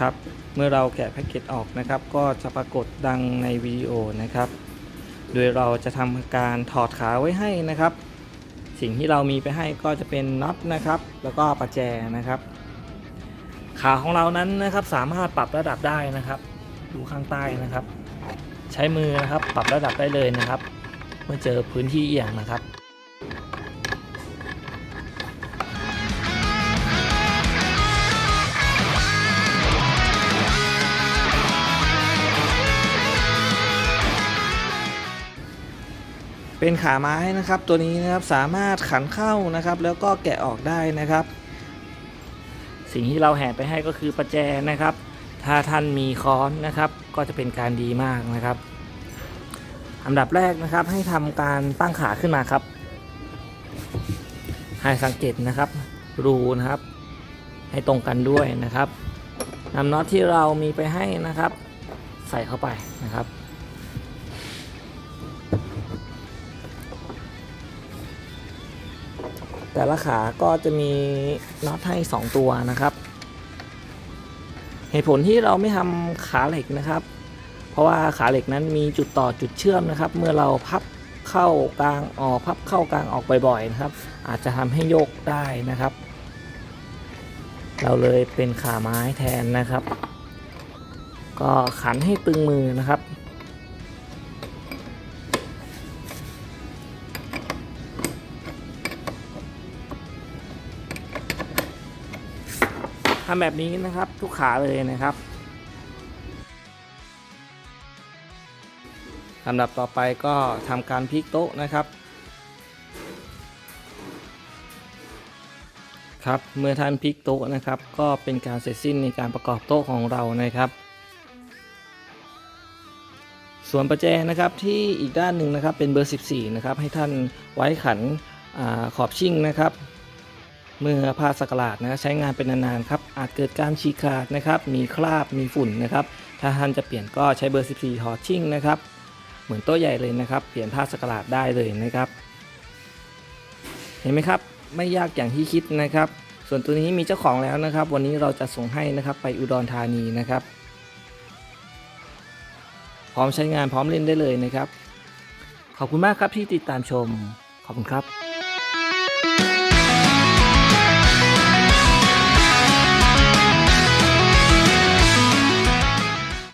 ครับ เมื่อเราแกะแพ็กเกจออกนะครับ ก็จะปรากฏดังในวิดีโอนะครับ โดยเราจะทำการถอดขาไว้ให้นะครับ สิ่งที่เรามีไปให้ก็จะเป็นน็อตนะครับ แล้วก็ประแจนะครับ ขาของเรานั้นนะครับสามารถปรับระดับได้นะครับ ดูข้างใต้นะครับ ใช้มือนะครับปรับระดับได้เลยนะครับ เมื่อเจอพื้นที่เอียงนะครับ เป็นขาไม้นะครับ ตัวนี้นะครับสามารถขันเข้านะครับ แล้วก็แกะออกได้นะครับ สิ่งที่เราแห่ไปให้ก็คือประแจนะครับ ถ้าท่านมีค้อนนะครับ ก็จะเป็นการดีมากนะครับอันดับแรกนะครับให้ทำการตั้งขาขึ้นมาครับ ให้สังเกตนะครับ รูนะครับ ให้ตรงกันด้วยนะครับนำน็อตที่เรามีไปให้นะครับ ใส่เข้าไปนะครับ แต่ละขาก็จะมีน็อตให้ 2 ตัวนะครับ เหตุผลที่เราไม่ทำขาเหล็กนะครับ เพราะว่าขาเหล็กนั้นมีจุดต่อจุดเชื่อมนะครับ เมื่อเราพับเข้ากลางออกพับเข้ากลางออกบ่อยๆนะครับ อาจจะทำให้โยกได้นะครับ เราเลยเป็นขาไม้แทนนะครับ ก็ขันให้ตึงมือนะครับ ทำแบบนี้นะครับทุกขาเลยนะครับลำดับต่อไปก็ทำการพลิกโต๊ะนะครับ ครับเมื่อท่านพลิกโต๊ะนะครับ ก็เป็นการเสร็จสิ้นในการประกอบโต๊ะของเรานะครับ ส่วนประแจนะครับที่อีกด้านหนึ่งนะครับเป็นเบอร์ 14 นะครับให้ท่านไว้ขันอขอบชิ่งนะครับ เมื่อผ้าสักหลาดนะใช้งานเป็นนานๆครับอาจเกิดการฉีกขาดนะครับมีคราบมีฝุ่นนะครับถ้าท่านจะเปลี่ยนก็ใช้เบอร์ 14ถอชิ่งนะครับเหมือนโต๊ะใหญ่เลยนะครับเปลี่ยนผ้าสักหลาดได้เลยนะครับ เห็นไหมครับไม่ยากอย่างที่คิดนะครับ ส่วนตัวนี้มีเจ้าของแล้วนะครับ วันนี้เราจะส่งให้นะครับไปอุดรธานีนะครับ พร้อมใช้งานพร้อมเล่นได้เลยนะครับ ขอบคุณมากครับที่ติดตามชมขอบคุณครับ